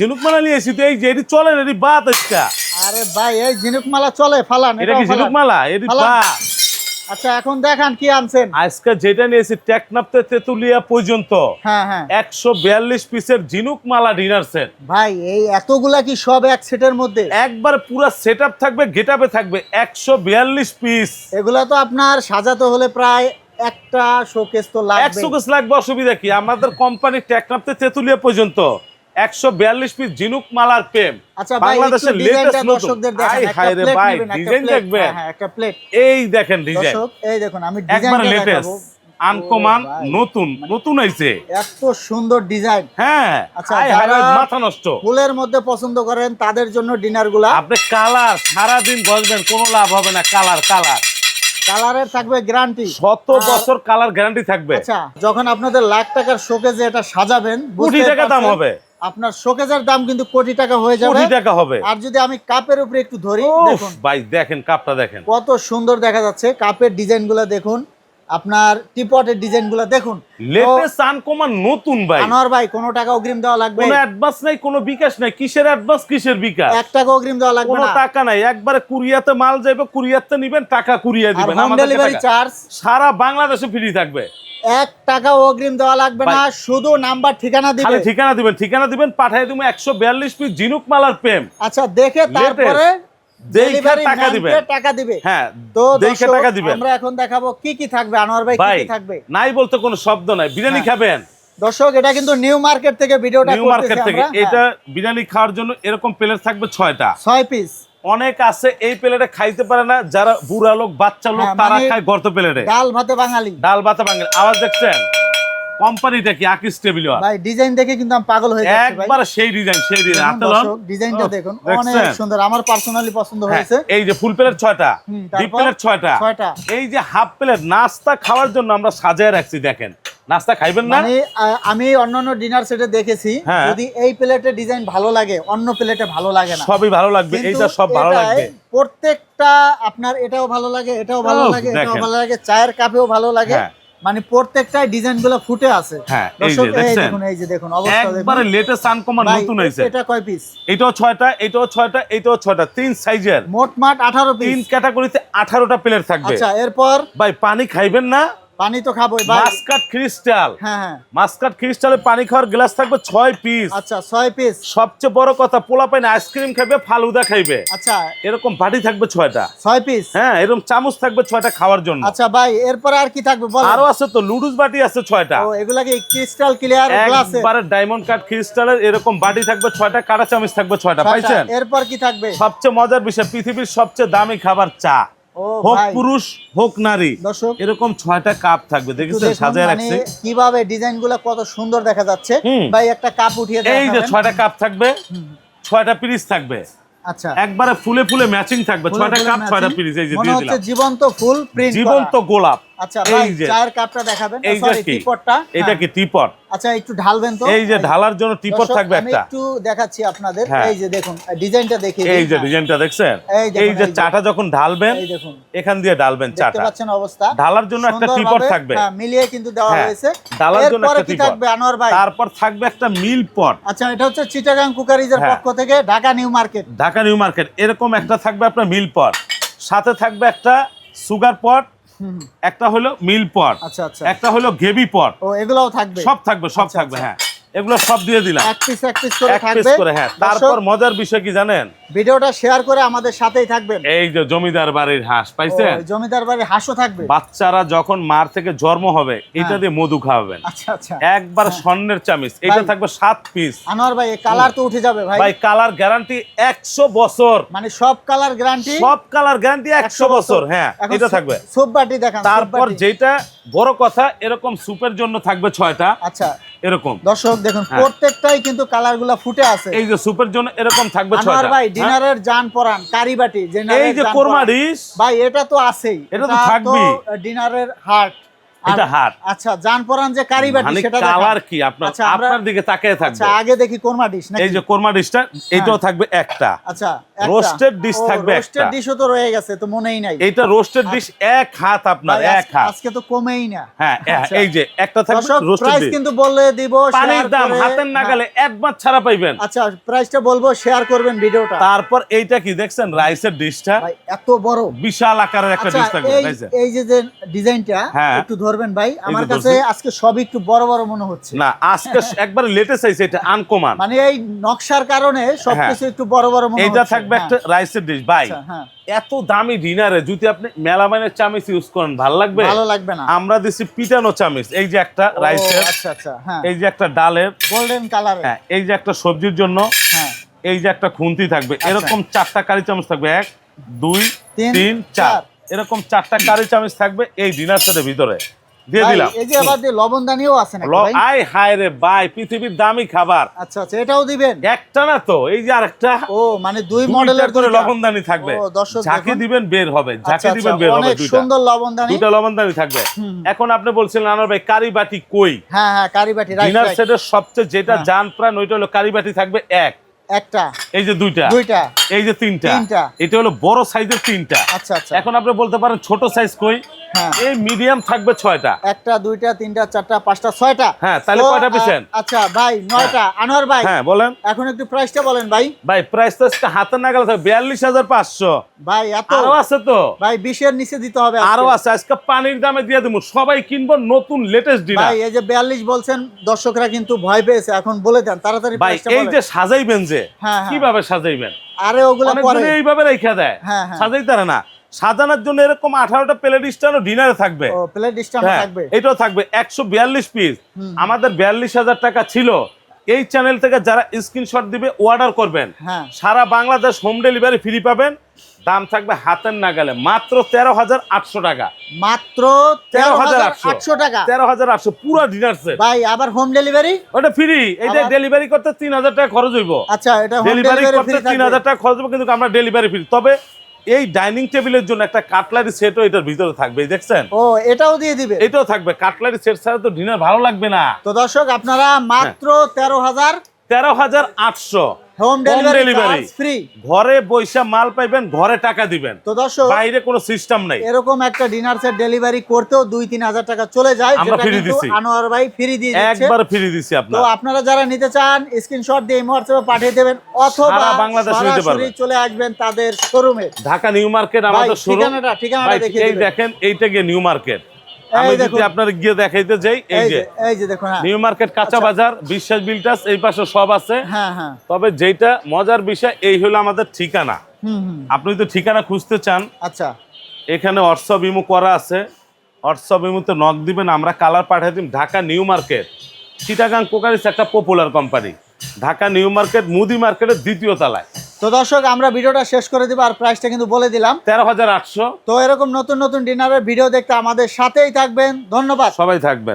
ঝিনুক মালা নিয়ে এসি তো এই যে এটি চলে না এটি বাত একটা আরে ভাই এই ঝিনুক মালা চলে ফালান এটা কি ঝিনুক মালা? এটি বাত। আচ্ছা এখন দেখান কি আনছেন। আজকে যেটা নিয়েছি টেকনাপতে তেতুলিয়া পর্যন্ত। হ্যাঁ হ্যাঁ। একশো বিয়াল্লিশ পিসের ঝিনুক মালা ডিনার সেট। ভাই এই এতগুলা কি সব এক সেটের মধ্যে? একবার পুরো সেট থাকবে গেটাপে থাকবে একশো বিয়াল্লিশ পিস। এগুলা তো আপনার সাজাতে হলে প্রায় একটা শোকেস তো লাগবে পিস লাগবে অসুবিধা কি? আমাদের কোম্পানি টেকনাপতে তেতুলিয়া পর্যন্ত। একশো বিয়াল্লিশ পিস ঝিনুক মালার প্রেম। আচ্ছা বাংলাদেশের নতুন। হায় রে ভাই, ডিজাইন দেখবেন? হ্যাঁ একটা প্লেট এই দেখেন ডিজাইন এই দেখুন আমি একবার লেটেস্ট আনকমান নতুন নতুন আইছে এত সুন্দর ডিজাইন হ্যাঁ আচ্ছা, মাথা নষ্ট। ফুলের মধ্যে পছন্দ করেন তাদের জন্য ডিনারগুলা। আপনি কালার সারাদিন বসবেন কোনো লাভ হবে না কালার কালার কালারের থাকবে গ্যারান্টি শত বছর কালার গ্যারান্টি থাকবে। আচ্ছা যখন আপনাদের লাখ টাকার শোকেজে এটা সাজাবেন কোটি টাকা দাম হবে। আপনার শোকেজের দাম কিন্তু কোটি টাকা হয়ে যাবে। কোটি টাকা হবে। আর যদি আমি কাপের উপরে একটু ধরি দেখুন। ভাই দেখেন কাপটা দেখেন। কত সুন্দর দেখা যাচ্ছে। কাপের ডিজাইনগুলো দেখুন। আপনার টিপটের ডিজাইন দেখুন। লেটেস্ট আনকমান নতুন ভাই। আনোয়ার ভাই কোনো টাকা অগ্রিম দেওয়া লাগবে? কোনো অ্যাডভান্স নাই কোনো বিকাশ নাই। কিসের অ্যাডভান্স কিসের বিকাশ? এক টাকা অগ্রিম দেওয়া লাগবে না। টাকা নাই। একবারে কুরিয়াতে মাল যাইবে কুরিয়াতে নিবেন টাকা কুরিয়া দিবেন। হোম ডেলিভারি চার্জ সারা বাংলাদেশে ফ্রি থাকবে। এক টাকা অগ্রিম দেওয়া লাগবে না শুধু নাম্বার ঠিকানা খালি দিবে ঠিকানা দিবেন ঠিকানা দিবেন পাঠিয়ে দিবেন একশো বিয়াল্লিশ পিস ঝিনুক মালার প্রেম। আচ্ছা দেখে তারপরে টাকা দিবেন টাকা দিবে হ্যাঁ তো দর্শক, টাকা দিবেন আমরা এখন দেখাবো কি কি থাকবে। আনোয়ার ভাই কি কি থাকবে? নাই বলতে কোনো শব্দ নাই। বিরিয়ানি হ্যাঁ। খাবেন? দর্শক এটা কিন্তু নিউ মার্কেট থেকে ভিডিওটা নিউ মার্কেট থেকে। এটা বিরিয়ানি খাওয়ার জন্য এরকম প্লেট থাকবে ছয়টা। ছয় পিস অনেক আছে এই প্লেটে খাইতে পারে না। যারা বুড়া লোক বাচ্চা লোক হ্যাঁ, তারা মানে খায় গর্ত প্লেটে ডাল ভাতে বাঙালি। ডাল ভাতে বাঙালি। আওয়াজ দেখছেন? কোম্পানিটা কি আকিস টেবিল ভাই ডিজাইন দেখে কিন্তু আমি পাগল হয়ে যাচ্ছি ভাই। একবার সেই ডিজাইন সেই ডিজাইন দেখুন হাতে লন। দর্শক, ডিজাইনটা দেখুন। অনেক সুন্দর। আমার পার্সোনালি পছন্দ হ্যাঁ, হয়েছে। এই যে ফুল প্লেট ছয়টা হুম, ডিপ তারপর? প্লেট ছয়টা। ছয়টা। এই যে হাফ প্লেট নাস্তা খাওয়ার জন্য আমরা সাজায় রাখছি দেখেন। নাস্তা খাইবেন না? মানে আমি অন্যান্য ডিনার সেটে দেখেছি। হ্যাঁ। যদি এই প্লেটে ডিজাইন ভালো লাগে অন্য প্লেটে ভালো লাগে না। সবই ভালো লাগবে এইটা সব ভালো লাগবে। প্রত্যেকটা আপনার এটাও ভালো লাগে এটাও ভালো লাগে এটাও ভালো লাগে চায়ের কাপেও ভালো লাগে। হ্যাঁ। মানে প্রত্যেকটাই ডিজাইনগুলো ফুটে আছে। হ্যাঁ, দেখুন এই যে দেখুন অবস্থা একবারে লেটেস্ট আনকমান নতুন হয়েছে। এটা কয় পিস এটাও ছয়টা এটাও ছয়টা এটাও ছয়টা তিন সাইজের মোট মাঠ আঠারো তিন ক্যাটাগরিতে আঠারোটা প্লেট থাকবে। আচ্ছা এরপর? ভাই পানি খাইবেন না পানি তো খাবোই মাসকাট ক্রিস্টাল। হ্যাঁ হ্যাঁ। মাসকাট ক্রিস্টালে পানি খাওয়ার গ্লাস থাকবে ছয় পিস। আচ্ছা ছয় পিস। সবচেয়ে বড় কথা পোলা পাইন আইসক্রিম খাবে ফালুদা খাইবে। আচ্ছা। এরকম বাটি থাকবে ছয়টা। ছয় পিস? হ্যাঁ এরকম চামচ থাকবে ছয়টা খাওয়ার জন্য। আচ্ছা ভাই এরপর আর কি থাকবে বল। আরও আছে তো লুডুস বাটি আছে ছয়টা। ও এগুলা কি ক্রিস্টাল ক্লিয়ার গ্লাসে? একবারে ডায়মন্ড কাট ক্রিস্টালের এরকম বাটি থাকবে ছয়টা কাটা চামচ থাকবে ছয়টা। পাইছেন? এরপর কি থাকবে? সবচেয়ে মজার বিষয় পৃথিবীর সবচেয়ে দামি খাবার চা। হোক পুরুষ হোক নারী দর্শক এরকম ছয়টা কাপ থাকবে দেখেছেন? সাজায় রাখছে। কীভাবে ডিজাইনগুলা কত সুন্দর দেখা যাচ্ছে। ভাই একটা কাপ উঠিয়ে এই যে ছয়টা কাপ থাকবে ছয়টা পিস থাকবে। আচ্ছা। একবারে ফুলে ফুলে ম্যাচিং থাকবে ছয়টা কাপ ছয়টা পিস এই যে মনে দিয়ে দিলাম। জীবন্ত ফুল প্রিন্ট জীবন্ত গোলাপ। আচ্ছা ভাই চায়ের কাপটা দেখাবেন। সরি টিপটটা এটা কি টিপট? আচ্ছা একটু ঢালবেন তো। এই যে ঢালার জন্য টিপট থাকবে একটা। একটু দেখাচ্ছি আপনাদের। হ্যাঁ। এই যে দেখুন ডিজাইনটা দেখিয়ে এই যে হ্যাঁ। ডিজাইনটা দেখছেন? এই যে চাটা যখন ঢালবেন এই দেখুন। এখান দিয়ে ঢালবেন দেখতে পাচ্ছেন অবস্থা? ঢালার জন্য একটা টিপট থাকবে। হ্যাঁ, মিলিয়ে কিন্তু দেওয়া হ্যাঁ, হয়েছে। ডালার জন্য একটা টিপট। থাকবে আনোয়ার ভাই? তারপর থাকবে একটা মিল পট। আচ্ছা এটা হচ্ছে চিটাগাং কুকারিজের হ্যাঁ। পক্ষ থেকে Dhaka new market. Dhaka new market এরকম একটা থাকবে আপনার মিল পট। সাথে থাকবে একটা সুগার পট একটা হলো মিল পট আচ্ছা আচ্ছা। একটা হলো গেবি পট ও এগুলোও থাকবে? সব থাকবে সব আচ্ছা, থাকবে আচ্ছা। হ্যাঁ। এগুলো সব দিয়ে দিলাম। এক পিস এক পিস করে এক পিস থাকবে। করে হ্যাঁ। তারপর মজার বিষয় কি জানেন? ভিডিওটা শেয়ার করে আমাদের সাথেই থাকবেন। এই যে জমিদার বাড়ির হাঁস পাইছেন? জমিদার বাড়ি হাঁসও থাকবে। বাচ্চারা যখন মার থেকে জন্ম হবে এটা হ্যাঁ। দিয়ে মধু খাওয়াবেন। আচ্ছা আচ্ছা। একবার স্বর্ণের চামিচ এটা থাকবে সাত পিস আনোয়ার ভাই এই কালার তো উঠে যাবে ভাই। ভাই কালার গ্যারান্টি একশো বছর। মানে সব কালার গ্যারান্টি সব কালার গ্যারান্টি একশো বছর। হ্যাঁ এটা থাকবে। সুপ বাটি দেখান তারপর যেটা বড় কথা এরকম সুপের জন্য থাকবে ছয়টা। আচ্ছা। এরকম। দর্শক দেখুন হ্যাঁ। প্রত্যেকটাই কিন্তু কালারগুলা ফুটে আছে। এই যে সুপের জন্য এরকম থাকবে ছয়টা। ভাই হ্যাঁ? ডিনারের জান পরান কারি বাটি এই যে কোরমা ডিশ। ভাই এটা তো আছেই। এটা তো থাকবেই। ডিনারের হার্ট এটা হাট। আচ্ছা জান পরান যে কারি বাটি মানে সেটা কালার কি? আপনার আচ্ছা, আপনার দিকে তাকিয়ে থাকবে। আচ্ছা আগে দেখি কোরমা ডিশ নাকি? এই যে কোরমা ডিশটা এইটাও থাকবে একটা। আচ্ছা। রোস্টেড ডিশ থাকবে রোস্টেড ডিশও তো রয়ে গেছে তো মনেই নাই। এইটা রোস্টেড ডিশ এক হাত আপনার এক হাত। আজকে তো কমেই না। হ্যাঁ হ্যাঁ, আচ্ছা। এই যে একটা থাকবে রোস্টেড প্রাইস কিন্তু দিব পানির দাম হাতের নাগালে একবার ছাড়া পাইবেন। আচ্ছা প্রাইসটা বলব শেয়ার করবেন ভিডিওটা। তারপর এইটা কি দেখছেন রাইসের ডিশটা এত বড়। বিশাল আকারের একটা আচ্ছা ডিশ থাকবে এই যে। যে ডিজাইনটা হ্যাঁ। একটু ধরবেন ভাই। আমার কাছে আজকে সবই একটু বড় বড় মনে হচ্ছে। না আজকে একবার লেটেস্ট আইছে এটা আনকমান মানে এই নকশার কারণে সবকিছু একটু বড় বড় মনে হচ্ছে। থাকবে হ্যাঁ, একটা রাইসের ডিশ ভাই। আচ্ছা, হ্যাঁ। এত দামি ডিনারে যদি আপনি মেলামাইনের চামিচ ইউজ করেন ভালো লাগবে? ভালো লাগবে না। আমরা দিছি পিটানো চামিচ এই যে একটা রাইসের আচ্ছা আচ্ছা হ্যাঁ। এই যে একটা ডালের গোল্ডেন কালার হ্যাঁ এই যে একটা সবজির জন্য হ্যাঁ। এই যে একটা খুন্তি থাকবে এরকম চারটা কারি চামচ থাকবে এক দুই তিন, চার। এরকম চারটা কারি চামচ থাকবে এই ডিনার সেটের ভিতরে। দিয়ে দিলাম। এই যে আবার লবণদানিও আছে নাকি ল- ভাই? আয় হায় রে ভাই পৃথিবীর দামি খাবার। আচ্ছা আচ্ছা এটাও দিবেন? একটা না তো এই যে আরেকটা। ও মানে দুই মডেলের করে লবণদানি থাকবে। দেখুন। দিবেন বের হবে আচ্ছা, যাকে আচ্ছা, দিবেন বের হবে দুইটা। সুন্দর লবণদানি দুইটা লবণদানি থাকবে। এখন আপনি বলছিলেন আনোয়ার ভাই কারি বাটি কই? হ্যাঁ হ্যাঁ রাইট ডিনার সেটের সবচেয়ে যেটা হ্যাঁ। জান প্রাণ ওইটা হলো কারি বাটি থাকবে এক। একটা এই যে দুইটা দুইটা এই যে তিনটা তিনটা। এটা হলো বড় সাইজের তিনটা। আচ্ছা আচ্ছা। এখন আপনি বলতে পারেন ছোট সাইজ কই? হ্যাঁ। এই মিডিয়াম থাকবে ছয়টা। একটা দুইটা তিনটা চারটা পাঁচটা ছয়টা। হ্যাঁ, তাহলে কয়টা আ- আচ্ছা ভাই নয়টা। আনোয়ার ভাই হ্যাঁ বলেন। এখন একটু প্রাইসটা বলেন ভাই। ভাই প্রাইস তো আজকে হাতের নাগালে বিয়াল্লিশ হাজার পাঁচশো। ভাই এত। আরও আছে তো। ভাই বিশের নিচে দিতে হবে আরও আছে। আজকে পানির দামে দিয়ে দেবো। সবাই কিনবো নতুন লেটেস্ট ডিনার ভাই এই যে বিয়াল্লিশ বলছেন দর্শকরা কিন্তু ভয় পেয়েছে। এখন বলে দেন তাড়াতাড়ি ভাই এই যে সাজাইবেন যে হ্যাঁ, হ্যাঁ। কীভাবে সাজাইবেন? আরে ওগুলো পরে। এইভাবে রেখে দেয়। হ্যাঁ, তারা সাজাইতে পারে না। সাজানোর জন্য এরকম আঠারোটা প্লেট স্ট্যান্ড ডিনারে থাকবে। ও প্লেট হ্যাঁ, থাকবে। এটাও থাকবে। একশো বিয়াল্লিশ পিস আমাদের বিয়াল্লিশ হাজার টাকা ছিল। এই চ্যানেল থেকে যারা স্ক্রিনশট দিবে অর্ডার করবেন। হ্যাঁ। সারা বাংলাদেশ হোম ডেলিভারি ফ্রি পাবেন। দাম থাকবে হাতের নাগালে। মাত্র তেরো হাজার আটশো টাকা। মাত্র তেরো হাজার আটশো। টাকা। তেরো হাজার আটশো পুরো ডিনার সেট ভাই আবার হোম ডেলিভারি ওটা ফ্রি এটা ডেলিভারি করতে তিন হাজার টাকা খরচ হইব। আচ্ছা এটা হোম ডেলিভারি ডেলিভারি করতে তিন হাজার টাকা খরচ হবে কিন্তু আমরা ডেলিভারি ফ্রি তবে এই ডাইনিং টেবিলের জন্য একটা কাটলারি সেটও এটার ভিতরে থাকবে দেখছেন? ও এটাও দিয়ে দিবে? এটাও থাকবে কাটলারি সেট ছাড়া তো ডিনার ভালো লাগবে না। তো দর্শক আপনারা মাত্র তেরো হাজার তেরো হাজার আটশো। হোম। ডেলিভারি ফ্রি ঘরে বৈশা মাল পাইবেন ঘরে টাকা দিবেন। তো দর্শক বাইরে কোনো সিস্টেম নাই। এরকম একটা ডিনার সেট ডেলিভারি করতেও দুই তিন হাজার টাকা চলে যায় আমরা free দিছি। আনোয়ার ভাই ফ্রি দিয়ে একবার ফ্রি দিছি তো আপনার। আপনারা যারা নিতে চান স্ক্রিনশট দিয়ে হোয়াটসঅ্যাপে পাঠিয়ে দেবেন অথবা বাংলাদেশে নিতে পারবেন। চলে আসবেন তাদের শোরুমে ঢাকা নিউ মার্কেট আমাদের শোরুম ঠিকানাটা ঠিকানাটা এই দেখেন এইটা গিয়ে নিউ মার্কেট। আমি যদি আপনার গিয়ে দেখাইতে যাই এই এই যে যে এই যে দেখুন হ্যাঁ। নিউ মার্কেট কাঁচা বাজার বিশ্বাস বিলটাস এই পাশে সব আছে। হ্যাঁ হ্যাঁ। তবে যেটা মজার বিষয় এই হলো আমাদের ঠিকানা। আপনি যদি ঠিকানা খুঁজতে চান আচ্ছা। এখানে হোয়াটসঅ্যাপ ইমো করা আছে। হোয়াটসঅ্যাপ ইমোতে নক দিবেন আমরা কালার পাঠিয়ে দিন ঢাকা নিউ মার্কেট চিটাগাং কোকারিস একটা popular company Dhaka new market মুদি মার্কেটের দ্বিতীয় তলায়। তো দর্শক আমরা ভিডিওটা শেষ করে দিব আর প্রাইসটা কিন্তু বলে দিলাম। তেরো হাজার আটশো। তো এরকম নতুন নতুন ডিনারের ভিডিও দেখতে আমাদের সাথেই থাকবেন। ধন্যবাদ। সবাই থাকবেন।